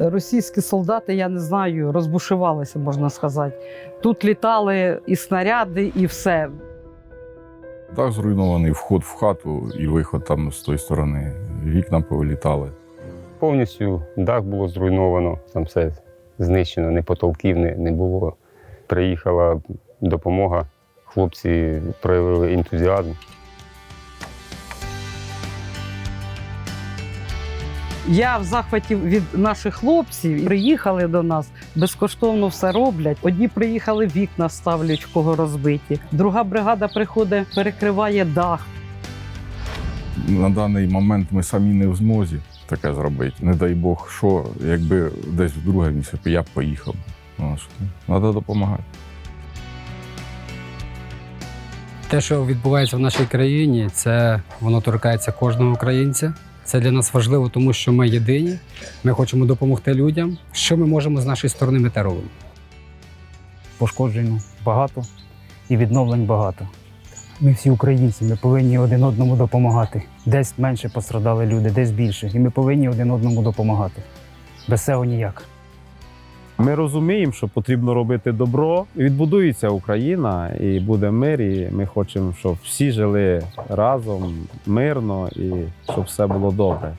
Російські солдати, я не знаю, розбушувалися, можна сказати. Тут літали і снаряди, і все. Дах зруйнований, вход в хату і виход там з тої сторони. Вікна повилітали. Повністю дах було зруйновано, там все знищено, ні потолків не, не було. Приїхала допомога, хлопці проявили ентузіазм. Я в захваті від наших хлопців приїхали до нас, безкоштовно все роблять. Одні приїхали вікна ставлять, в кого розбиті. Друга бригада приходить, перекриває дах. На даний момент ми самі не в змозі таке зробити. Не дай Бог, що якби десь в друге місце я б поїхав. Треба допомагати. Те, що відбувається в нашій країні, це воно торкається кожного українця. Це для нас важливо, тому що ми єдині. Ми хочемо допомогти людям. Що ми можемо з нашої сторони, ми те пошкоджень багато і відновлень багато. Ми всі українці, ми повинні один одному допомагати. Десь менше пострадали люди, десь більше. І ми повинні один одному допомагати. Без цього ніяк. Ми розуміємо, що потрібно робити добро. Відбудується Україна і буде мир. І ми хочемо, щоб всі жили разом, мирно і щоб все було добре.